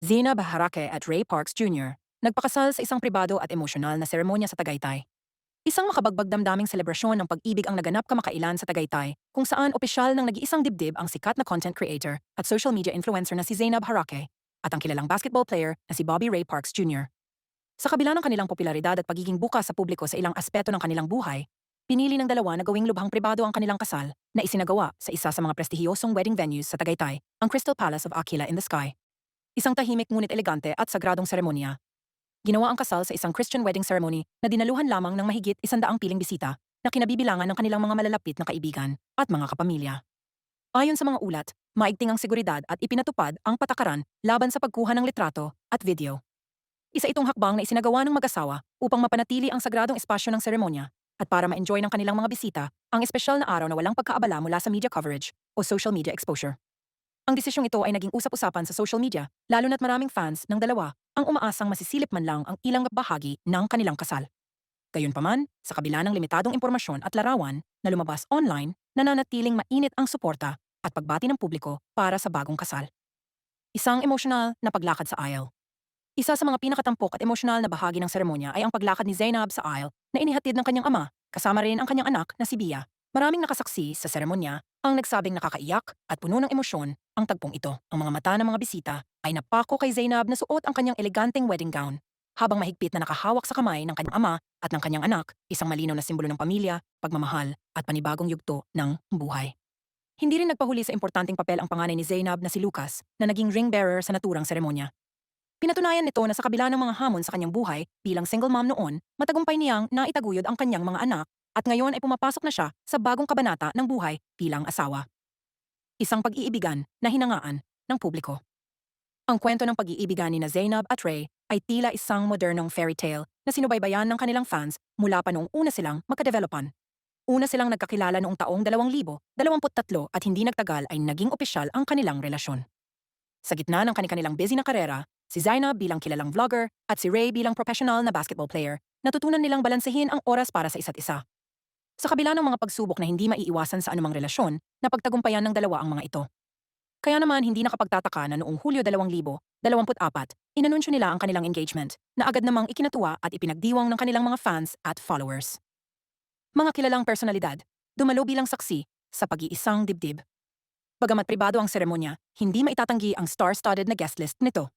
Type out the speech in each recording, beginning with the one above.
Zina Baharake at Ray Parks Jr. nagpakasal sa isang pribado at emosyonal na seremonya sa Tagaytay. Isang makabagbag damdaming selebrasyon ng pag-ibig ang naganap kamakailan sa Tagaytay, kung saan opisyal ng nag-iisang dibdib ang sikat na content creator at social media influencer na si Zainab Harake at ang kilalang basketball player na si Bobby Ray Parks Jr. Sa kabila ng kanilang popularidad at pagiging bukas sa publiko sa ilang aspeto ng kanilang buhay, pinili ng dalawa na gawing lubhang pribado ang kanilang kasal na isinagawa sa isa sa mga prestihiyosong wedding venues sa Tagaytay, ang Crystal Palace of Aquila in the Sky. Isang tahimik ngunit elegante at sagradong seremonya. Ginawa ang kasal sa isang Christian wedding ceremony na dinaluhan lamang ng mahigit isandaang piling bisita na kinabibilangan ng kanilang mga malalapit na kaibigan at mga kapamilya. Ayon sa mga ulat, maigting ang seguridad at ipinatupad ang patakaran laban sa pagkuha ng litrato at video. Isa itong hakbang na isinagawa ng mag-asawa upang mapanatili ang sagradong espasyo ng seremonya at para ma-enjoy ng kanilang mga bisita ang espesyal na araw na walang pagkaabala mula sa media coverage o social media exposure. Ang desisyong ito ay naging usap-usapan sa social media, lalo na't maraming fans ng dalawa ang umaasang masisilip man lang ang ilang bahagi ng kanilang kasal. Gayunpaman, sa kabila ng limitadong impormasyon at larawan na lumabas online, nananatiling mainit ang suporta at pagbati ng publiko para sa bagong kasal. Isang emosyonal na paglakad sa aisle. Isa sa mga pinakatampok at emosyonal na bahagi ng seremonya ay ang paglakad ni Zainab sa aisle na inihatid ng kanyang ama, kasama rin ang kanyang anak na si Bia. Maraming nakasaksi sa seremonya ang nagsabing nakakaiyak at puno ng emosyon ang tagpong ito. Ang mga mata ng mga bisita ay napako kay Zainab na suot ang kanyang eleganteng wedding gown habang mahigpit na nakahawak sa kamay ng kanyang ama at ng kanyang anak, isang malinaw na simbolo ng pamilya, pagmamahal at panibagong yugto ng buhay. Hindi rin nagpahuli sa importanteng papel ang panganay ni Zainab na si Lucas na naging ring bearer sa naturang seremonya. Pinatunayan nito na sa kabila ng mga hamon sa kanyang buhay bilang single mom noon, matagumpay niyang naitaguyod ang kanyang mga anak at ngayon ay pumapasok na siya sa bagong kabanata ng buhay bilang asawa. Isang pag-iibigan na hinangaan ng publiko. Ang kwento ng pag-iibigan ni na Zainab at Ray ay tila isang modernong fairy tale na sinubaybayan ng kanilang fans mula pa noong una silang magkadevelopan. Una silang nagkakilala noong taong 2023 at hindi nagtagal ay naging opisyal ang kanilang relasyon. Sa gitna ng kanilang busy na karera, si Zainab bilang kilalang vlogger at si Ray bilang professional na basketball player, natutunan nilang balansehin ang oras para sa isa't isa. Sa kabila ng mga pagsubok na hindi maiiwasan sa anumang relasyon, napagtagumpayan ng dalawa ang mga ito. Kaya naman hindi nakapagtataka na noong Hulyo 2024, inanunsyo nila ang kanilang engagement na agad namang ikinatuwa at ipinagdiwang ng kanilang mga fans at followers. Mga kilalang personalidad, dumalo bilang saksi sa pag-iisang dibdib. Bagamat pribado ang seremonya, hindi maitatanggi ang star-studded na guest list nito.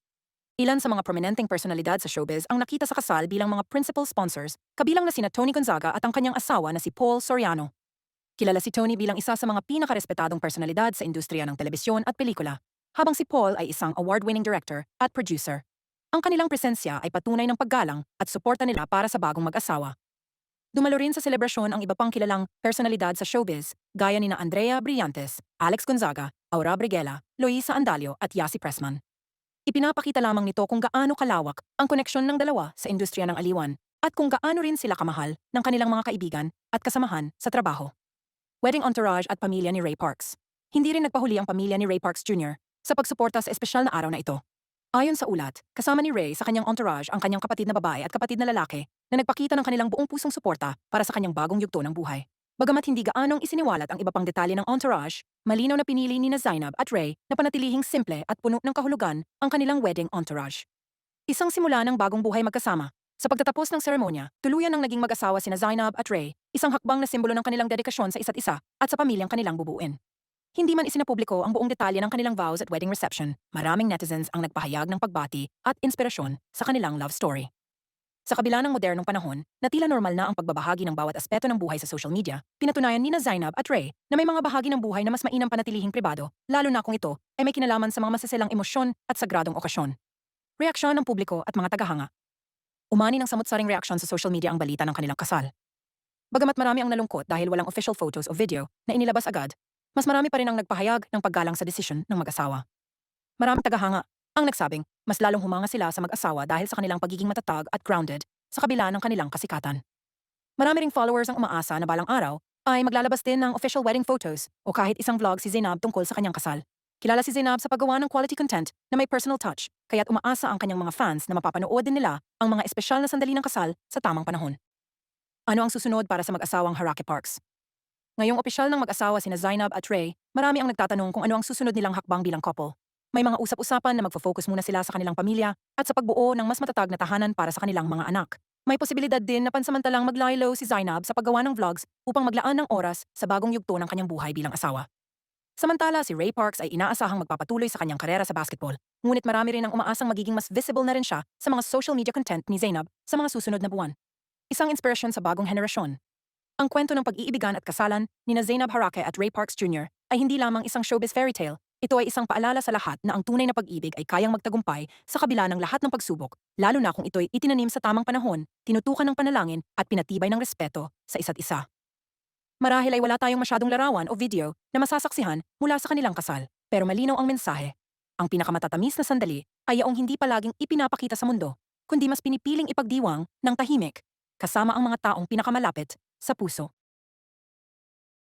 Ilan sa mga prominenteng personalidad sa showbiz ang nakita sa kasal bilang mga principal sponsors, kabilang na sina Tony Gonzaga at ang kanyang asawa na si Paul Soriano. Kilala si Tony bilang isa sa mga pinakarespetadong personalidad sa industriya ng telebisyon at pelikula, habang si Paul ay isang award-winning director at producer. Ang kanilang presensya ay patunay ng paggalang at suporta nila para sa bagong mag-asawa. Dumalo rin sa selebrasyon ang iba pang kilalang personalidad sa showbiz, gaya ni na Andrea Brillantes, Alex Gonzaga, Aura Briguela, Loisa Andalio at Yasi Pressman. Ipinapakita lamang nito kung gaano kalawak ang koneksyon ng dalawa sa industriya ng aliwan at kung gaano rin sila kamahal ng kanilang mga kaibigan at kasamahan sa trabaho wedding entourage at pamilya ni Ray Parks. Hindi rin nagpahuli ang pamilya ni Ray Parks Jr. sa pagsuporta sa espesyal na araw na ito. Ayon sa ulat, kasama ni Ray sa kanyang entourage ang kanyang kapatid na babae at kapatid na lalaki na nagpakita ng kanilang buong pusong suporta para sa kanyang bagong yugto ng buhay. Bagamat hindi gaanong isiniwalat ang iba pang detalye ng entourage, malinaw na pinili ni na Zainab at Ray na panatilihing simple at puno ng kahulugan ang kanilang wedding entourage. Isang simula ng bagong buhay magkasama sa pagtatapos ng seremonya, tuluyan ng naging mag-asawa sina Zainab at Ray, isang hakbang na simbolo ng kanilang dedikasyon sa isa't isa at sa pamilyang kanilang bubuin. Hindi man isinapubliko ang buong detalye ng kanilang vows at wedding reception, maraming netizens ang nagpahayag ng pagbati at inspirasyon sa kanilang love story. Sa kabila ng modernong panahon, na tila normal na ang pagbabahagi ng bawat aspeto ng buhay sa social media, pinatunayan ni na Zainab at Ray na may mga bahagi ng buhay na mas mainam panatilihing pribado, lalo na kung ito ay may kinalaman sa mga masaselang emosyon at sagradong okasyon. Reaksyon ng publiko at mga tagahanga Umani ng samut-saring reaksyon sa social media ang balita ng kanilang kasal. Bagamat marami ang nalungkot dahil walang official photos o video na inilabas agad, mas marami pa rin ang nagpahayag ng paggalang sa desisyon ng mag-asawa. Maraming tagahanga ang nagsabing mas lalong humanga sila sa mag-asawa dahil sa kanilang pagiging matatag at grounded sa kabila ng kanilang kasikatan. Marami ring followers ang umaasa na balang araw ay maglalabas din ng official wedding photos o kahit isang vlog si Zainab tungkol sa kanyang kasal. Kilala si Zainab sa paggawa ng quality content na may personal touch, kaya't umaasa ang kanyang mga fans na mapapanood din nila ang mga espesyal na sandali ng kasal sa tamang panahon. Ano ang susunod para sa mag-asawang Harake Parks? Ngayong opisyal ng mag-asawa sina Zainab at Ray, marami ang nagtatanong kung ano ang susunod nilang hakbang bilang couple. May mga usap-usapan na magfo-focus muna sila sa kanilang pamilya at sa pagbuo ng mas matatag na tahanan para sa kanilang mga anak. May posibilidad din na pansamantalang maglaylo si Zainab sa paggawa ng vlogs upang maglaan ng oras sa bagong yugto ng kanyang buhay bilang asawa. Samantala, si Ray Parks ay inaasahang magpapatuloy sa kanyang karera sa basketball, ngunit marami rin ang umaasang magiging mas visible na rin siya sa mga social media content ni Zainab sa mga susunod na buwan. Isang inspirasyon sa bagong henerasyon. Ang kwento ng pag-iibigan at kasalan ni na Zainab Harake at Ray Parks Jr. ay hindi lamang isang showbiz fairy tale, ito ay isang paalala sa lahat na ang tunay na pag-ibig ay kayang magtagumpay sa kabila ng lahat ng pagsubok, lalo na kung ito'y itinanim sa tamang panahon, tinutukan ng panalangin at pinatibay ng respeto sa isa't isa. Marahil ay wala tayong masyadong larawan o video na masasaksihan mula sa kanilang kasal, pero malinaw ang mensahe. Ang pinakamatatamis na sandali ay yaong hindi palaging ipinapakita sa mundo, kundi mas pinipiling ipagdiwang ng tahimik, kasama ang mga taong pinakamalapit sa puso.